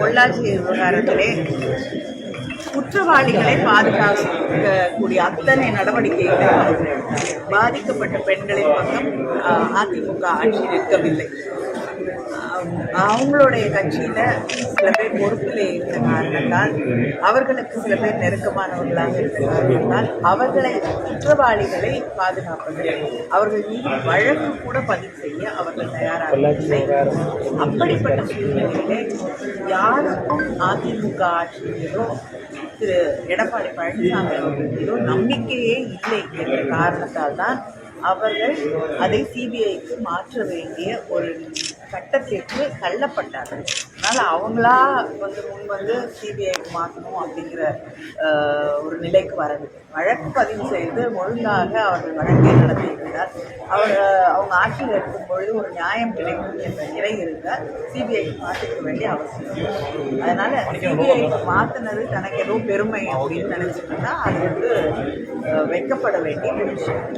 பொள்ளாச்சி விவகாரத்திலே குற்றவாளிகளை பாதுகாக்கக்கூடிய அத்தனை நடவடிக்கைகளும் பாதிக்கப்பட்ட பெண்களின் பக்கம் அதிமுக ஆட்சி நிற்கவில்லை. அவங்களுடைய கட்சியில் சில பேர் பொறுப்பில் இருந்த காரணத்தால் அவர்களுக்கு சில பேர் நெருக்கமானவர்களாக இருந்த காரணத்தால் அவர்களை குற்றவாளிகளை பாதுகாப்பது அவர்கள் மீது வழக்கு கூட பதிவு செய்ய அவர்கள் தயாராகவில்லை அப்படிப்பட்ட சூழ்நிலையிலே யாருக்கும் அதிமுக ஆட்சி மீதோ திரு எடப்பாடி பழனிசாமி அவர்கள் மீதோ நம்பிக்கையே இல்லை என்ற காரணத்தால் தான் அவர்கள் அதை சிபிஐக்கு மாற்ற வேண்டிய ஒரு கட்டத்திற்கு தள்ளப்பட்டார்கள். அதனால் அவங்களா வந்து முன் வந்து சிபிஐக்கு மாற்றணும் அப்படிங்கிற ஒரு நிலைக்கு வரவில்லை வழக்கு பதிவு செய்து ஒழுங்காக அவர்கள் வழக்கை நடத்தியிருந்தார் அவர் அவங்க ஆட்சியில் இருக்கும் பொழுது ஒரு நியாயம் கிடைக்கும் என்ற நிலை இருக்க சிபிஐக்கு மாற்றிக்க வேண்டிய அவசியம் அதனால் அதனால சிபிஐக்கு மாற்றினது தனக்கு ஏதோ பெருமை அப்படின்னு நினைச்சிட்டு அது வந்து வைக்கப்பட வெட்கப்பட வேண்டிய விஷயம்.